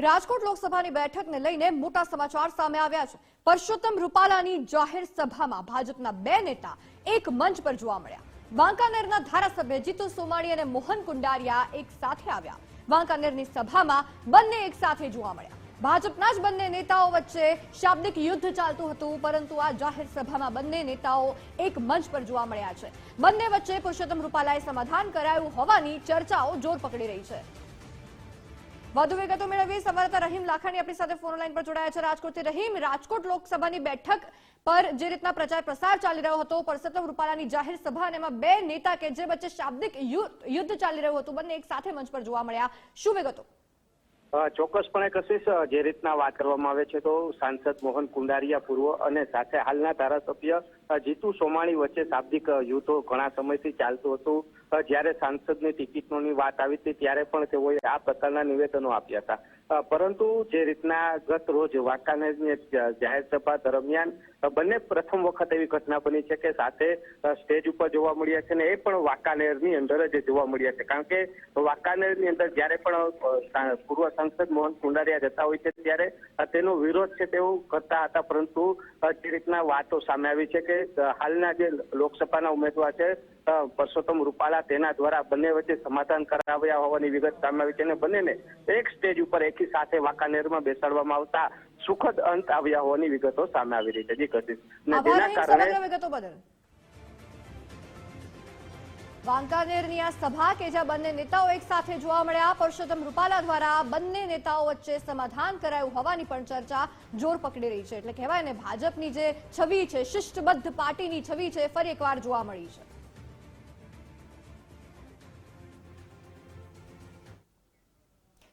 રાજકોટ લોકસભાની બેઠકને લઈને મોટા સમાચાર સામે આવ્યા છે. પરસોત્તમ રૂપાલાની જાહેર સભામાં ભાજપના બે નેતા એક મંચ પર જોવા મળ્યા. વાંકાનેરના ધારાસભ્ય જીતુ સોમાણી અને મોહન કુંડારિયા એક સાથે આવ્યા. વાંકાનેરની સભામાં બંને એક સાથે જોવા મળ્યા. ભાજપના જ બંને નેતાઓ વચ્ચે શાબ્દિક યુદ્ધ ચાલતું હતું, પરંતુ આ જાહેર સભામાં બંને નેતાઓ એક મંચ પર જોવા મળ્યા છે. બંને વચ્ચે પુરુષોત્તમ રૂપાલાએ સમાધાન કરાયું હોવાની ચર્ચાઓ જોર પકડી રહી છે. વધુ વિગતો મેળવી સંવાદદાતા રહીમ લાખાણી આપણી સાથે ફોન લાઈન પર જોડાયા છે. રાજકોટથી રહીમ, રાજકોટ લોકસભાની બેઠક પર જે રીતના પ્રચાર પ્રસાર ચાલી રહ્યો હતો, પરસોત્તમ રૂપાલાની જાહેર સભા અને એમાં બે નેતા કે જે વચ્ચે શાબ્દિક યુદ્ધ ચાલી રહ્યું હતું, બંને એક સાથે મંચ પર જોવા મળ્યા. શું વિગતો? ચોક્કસપણે કશિશ જે રીતના વાત કરવામાં આવે છે તો સાંસદ મોહન કુંડારિયા પૂર્વ અને સાથે હાલના ધારાસભ્ય જીતુ સોમાણી વચ્ચે શાબ્દિક યુદ્ધો ઘણા સમયથી ચાલતું હતું. જ્યારે સાંસદની ટિકિટોની વાત આવી હતી, ત્યારે પણ તેઓએ આ પ્રકારના નિવેદનો આપ્યા હતા. પરંતુ જે રીતના ગત રોજ વાંકાનેરની જાહેર સભા દરમિયાન બંને પ્રથમ વખત એવી ઘટના બની છે કે સાથે સ્ટેજ ઉપર જોવા મળ્યા છે ને એ પણ વાંકાનેરની અંદર જ જોવા મળ્યા છે. કારણ કે વાંકાનેરની અંદર જ્યારે પણ પૂર્વ સાંસદ મોહન કુંડારિયા જતા હોય છે ત્યારે તેનો વિરોધ છે તેઓ કરતા હતા. પરંતુ જે રીતના વાતો સામે આવી છે કે હાલના જે લોકસભાના ઉમેદવાર છે પરસોત્તમ રૂપાલા તેના દ્વારા બંને વચ્ચે સમાધાન કરાવ્યા હોવાની વિગત સામે આવી છે અને બંનેને એક સ્ટેજ ઉપર એકી સાથે વાંકાનેરમાં બેસાડવામાં આવતા સુખદ અંત આવ્યા હોવાની વિગતો સામે આવી રહી છે. જી કશિશ. અને કારણે વાંકાનેરની આ સભા કે જ્યાં બંને નેતાઓ એક સાથે જોવા મળ્યા પરસોત્તમ રૂપાલા દ્વારા બંને નેતાઓ વચ્ચે સમાધાન કરાયું હોવાની પણ ચર્ચા જોર પકડી રહી છે. એટલે કહેવાય ને ભાજપની જે છબી છે શિષ્ટબદ્ધ પાર્ટીની છબી છે ફરી એકવાર જોવા મળી છે.